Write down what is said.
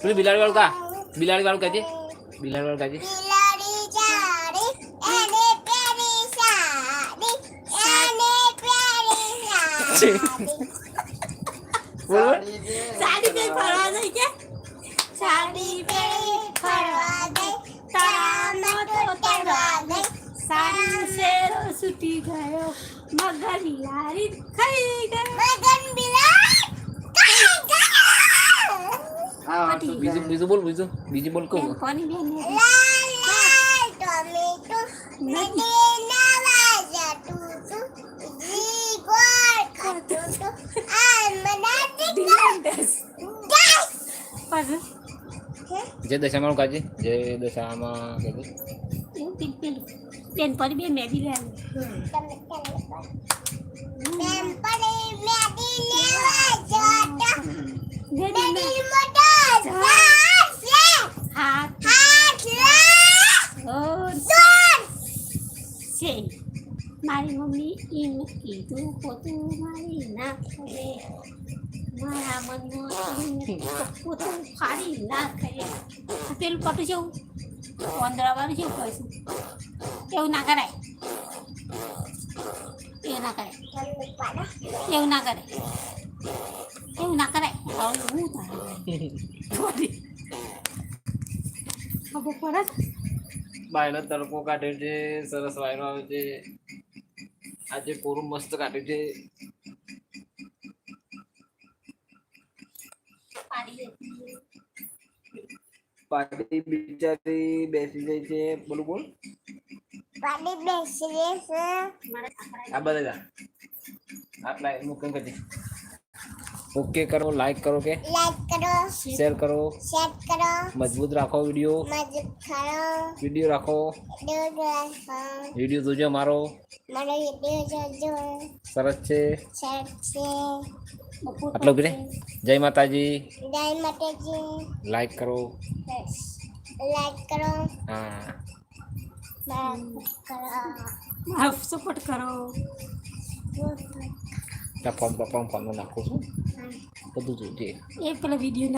પેલું બિલાડી વાળું કા? બિલાડી વાળું કહેજે. બિલાડી વાળું કહેજે. છૂટી ગયો. મગર બિલાડી ખાઈ ગયો. મગન બિલાડી કાઈ ગયો હા તો બીજું બોલ બીજું. બીજું બોલ કહું. બેન કોની બેન જી દશામાં કહેજે જય દશામાં બેન બેન મેં બી લેવું તમે તમે બેનપણી મેદી છે. મારી મમ્મી એમ કીધું પોતું મારી નાખે મારા મનમાં પોતું ફાડી નાખે કરે પેલું પટું જેવું પંદરાવાનું જેવું કહીશું એવું ના કરાય. એવું ના કરાય. એવું ના કરે એવું ના કરાય. હવે હું તારે પડે? બાયનો તડકો કાઢ્યો છે સરસ વાયરો આવે છે. આજે કોરું મસ્ત કાઢ્યું છે. પાડી બિચારી બેસી જાય છે. બોલું બોલ. પાડી બેસી જાય છે. આ બધા આટલા મૂકન કરજે ઓકે કરો લાઈક કરો કે. લાઈક કરો. શેર કરો. શેર કરો. મજબૂત રાખો વીડિયો મજબૂત કરો. વીડિયો રાખો. વિડિયો રાખો. વીડિયો જોજો મારો. મારો વિડિયો જોજો. સરસ છે. સરસ છે. આટલો બી જય માતાજી. જય માતાજી. લાઈક કરો. લાઈક કરો. હા. સપોર્ટ કરો. સપોર્ટ કરો. ત્યાં ફોન પર ફોન ફોનમાં નાખું છું બધું જોજે એ પેલા વીડિયો